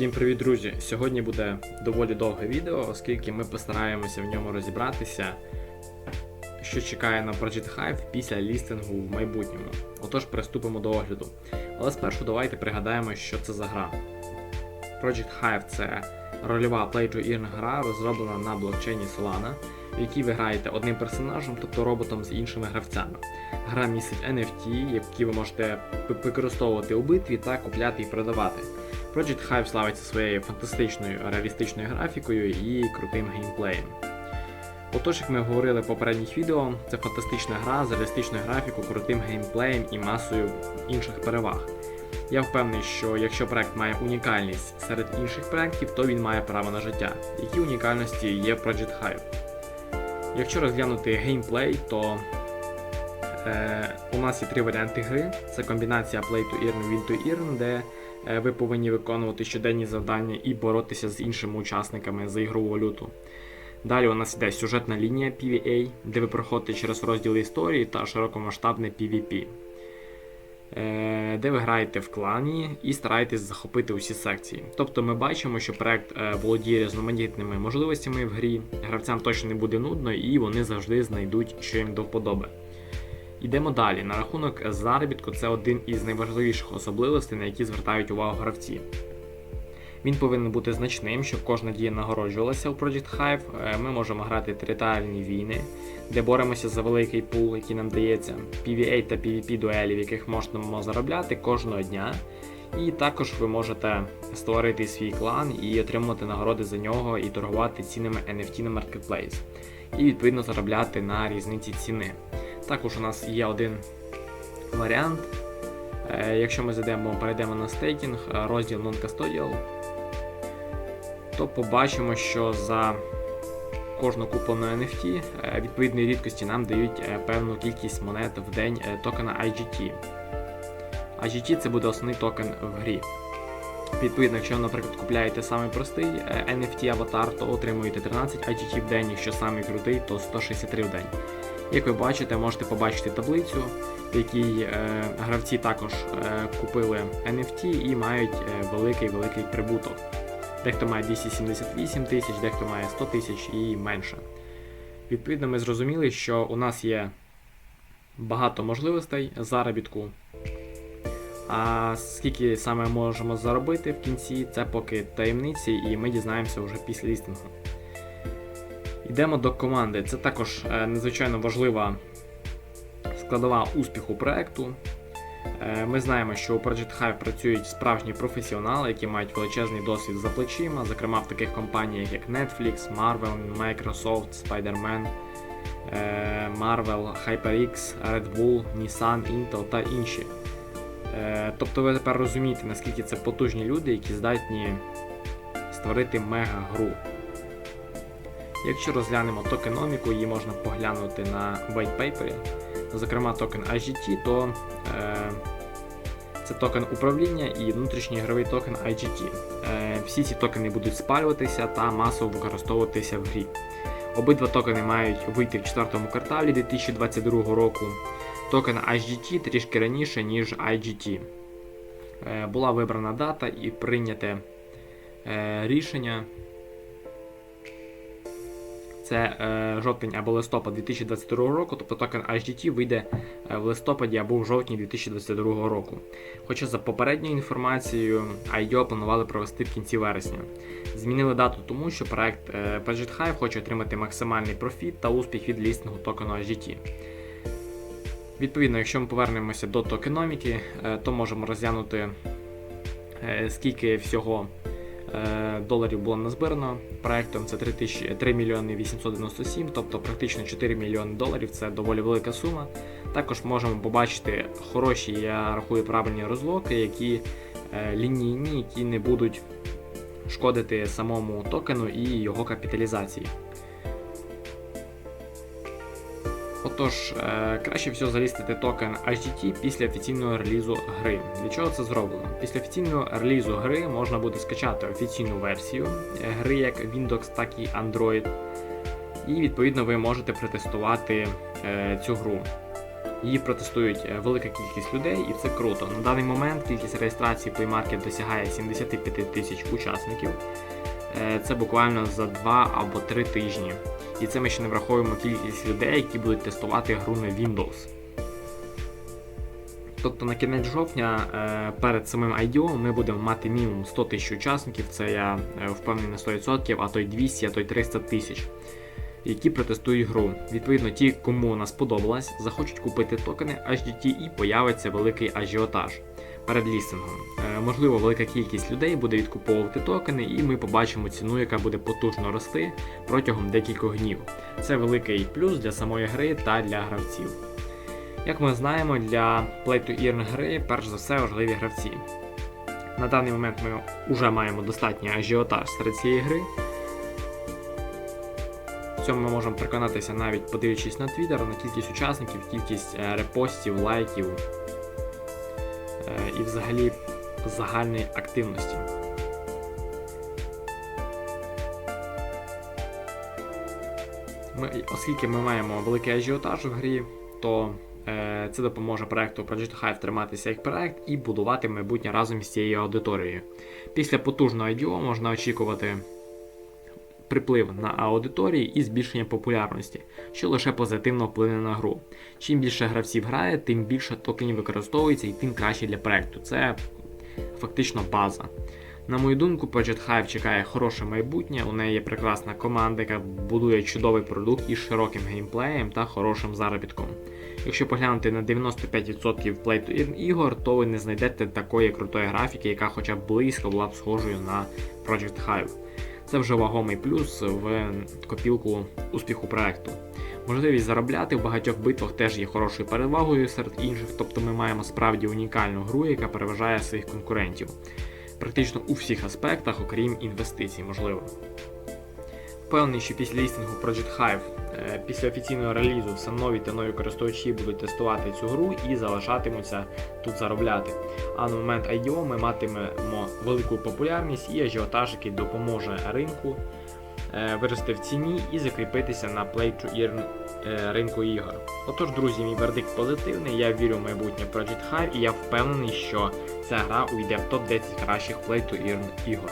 Всім привіт, друзі! Сьогодні буде доволі довге відео, оскільки ми постараємося в ньому розібратися, що чекає на Project Hive після лістингу в майбутньому. Отож, приступимо до огляду. Але спершу давайте пригадаємо, що це за гра. Project Hive це рольова play-to-earn гра, розроблена на блокчейні Solana, в якій ви граєте одним персонажем, тобто роботом з іншими гравцями. Гра містить NFT, які ви можете використовувати у битві та купляти і продавати. Project Hive славиться своєю фантастичною реалістичною графікою і крутим геймплеєм. Отож, як ми говорили в попередніх відео, це фантастична гра з реалістичною графікою, крутим геймплеєм і масою інших переваг. Я впевнений, що якщо проект має унікальність серед інших проєктів, то він має право на життя. Які унікальності є в Project Hive? Якщо розглянути геймплей, то е, у нас є три варіанти гри: це комбінація Play to Earn, Win to Earn, де ви повинні виконувати щоденні завдання і боротися з іншими учасниками за ігрову валюту. Далі у нас йде сюжетна лінія PvA, де ви проходите через розділи історії та широкомасштабне PvP, е, де ви граєте в клані і стараєтесь захопити усі секції. Тобто ми бачимо, що проект е, володіє різноманітними можливостями в грі, гравцям точно не буде нудно і вони завжди знайдуть, що їм до вподоби. Йдемо далі. На рахунок заробітку це один із найважливіших особливостей, на які звертають увагу гравці. Він повинен бути значним, щоб кожна дія нагороджувалася у Project Hive. Е, Ми можемо грати територіальні війни, де боремося за великий пул, який нам дається, PvA та PvP дуелі, в яких можемо заробляти кожного дня. І також ви можете створити свій клан і отримувати нагороди за нього і торгувати цінами NFT на Marketplace. І відповідно заробляти на різниці ціни. Також у нас є один варіант. Е, Якщо ми зайдемо, перейдемо на стейкінг, е, розділ Non-Custodial, то побачимо, що за кожну куплену NFT е, відповідної рідкості нам дають певну кількість монет в день токена IGT. IGT це буде основний токен в грі. Відповідно, якщо, ви, наприклад, купляєте самий простий NFT аватар, то отримуєте 13 IGT в день, якщо самий крутий, то 163 в день. Як ви бачите, можете побачити таблицю, в якій е, гравці також е, купили NFT і мають великий-великий прибуток. Дехто має 278 тисяч, дехто має 100 тисяч і менше. Відповідно, ми зрозуміли, що у нас є багато можливостей заробітку. А скільки саме можемо заробити в кінці, це поки таємниці, і ми дізнаємося вже після лістингу. Йдемо до команди. Це також е, надзвичайно важлива складова успіху проекту. Е, Ми знаємо, що у Project Hive працюють справжні професіонали, які мають величезний досвід за плечима, зокрема в таких компаніях як Netflix, Marvel, Microsoft, Spider-Man, е, Marvel, HyperX, Red Bull, Nissan, Intel та інші. Тобто ви тепер розумієте, наскільки це потужні люди, які здатні створити мега-гру. Якщо розглянемо токеноміку, її можна поглянути на white paper, зокрема токен IGT, то е, це токен управління і внутрішній ігровий токен IGT. Е, всі ці токени будуть спалюватися та масово використовуватися в грі. Обидва токени мають вийти в четвертому кварталі 2022 року. Токен IGT трішки раніше, ніж IGT. Е, була вибрана дата і прийняте е, рішення це е, жовтень або листопад 2022 року, тобто токен HDT вийде е, в листопаді або в жовтні 2022 року. Хоча за попередньою інформацією IDO планували провести в кінці вересня. Змінили дату тому, що проект е, Project Hive хоче отримати максимальний профіт та успіх від лістингу токену HDT. Відповідно, якщо ми повернемося до токеноміки, е, то можемо розглянути е, скільки всього доларів було назбирано проектом. Це 3, 3 мільйони 897, тобто практично 4 мільйони доларів. Це доволі велика сума. Також можемо побачити хороші, я рахую, правильні розлоки, які е, лінійні, які не будуть шкодити самому токену і його капіталізації. Отож, е, краще всього залістити токен HDT після офіційного релізу гри. Для чого це зроблено? Після офіційного релізу гри можна буде скачати офіційну версію е, гри як Windows, так і Android. І відповідно ви можете протестувати е, цю гру. Її протестують велика кількість людей, і це круто. На даний момент кількість реєстрацій Play Market досягає 75 тисяч учасників. Це буквально за 2 або 3 тижні. І це ми ще не враховуємо кількість людей, які будуть тестувати гру на Windows. Тобто на кінець жовтня е, перед самим IDO ми будемо мати мінімум 100 тисяч учасників, це я е, впевнений на 100%, а то й 200, а то й 300 тисяч, які протестують гру. Відповідно, ті, кому вона сподобалась, захочуть купити токени HDT і появиться великий ажіотаж перед лістингом. Е, Можливо, велика кількість людей буде відкуповувати токени, і ми побачимо ціну, яка буде потужно рости протягом декількох днів. Це великий плюс для самої гри та для гравців. Як ми знаємо, для Play to Earn гри перш за все важливі гравці. На даний момент ми вже маємо достатній ажіотаж серед цієї гри. В цьому ми можемо переконатися навіть подивлячись на Twitter, на кількість учасників, кількість е, репостів, лайків і взагалі загальної активності. Ми, оскільки ми маємо великий ажіотаж в грі, то е, це допоможе проекту Project Hive триматися як проект і будувати майбутнє разом з цією аудиторією. Після потужного IDO можна очікувати приплив на аудиторії і збільшення популярності, що лише позитивно вплине на гру. Чим більше гравців грає, тим більше токенів використовується і тим краще для проекту. Це фактично база. На мою думку, Project Hive чекає хороше майбутнє. У неї є прекрасна команда, яка будує чудовий продукт із широким геймплеєм та хорошим заробітком. Якщо поглянути на 95% Play to Earn ігор, то ви не знайдете такої крутої графіки, яка хоча б близько була б схожою на Project Hive. Це вже вагомий плюс в копілку успіху проекту. Можливість заробляти в багатьох битвах теж є хорошою перевагою серед інших, тобто ми маємо справді унікальну гру, яка переважає своїх конкурентів. Практично у всіх аспектах, окрім інвестицій, можливо. Впевнений, що після лістингу Project Hive, е, після офіційного релізу, все нові та нові користувачі будуть тестувати цю гру і залишатимуться тут заробляти. А на момент IDO ми матимемо велику популярність і ажіотаж, який допоможе ринку е, вирости в ціні і закріпитися на Play to Earn е, ринку ігор. Отож, друзі, мій вердикт позитивний. Я вірю в майбутнє Project Hive і я впевнений, що ця гра увійде в топ-10 кращих Play to Earn ігор.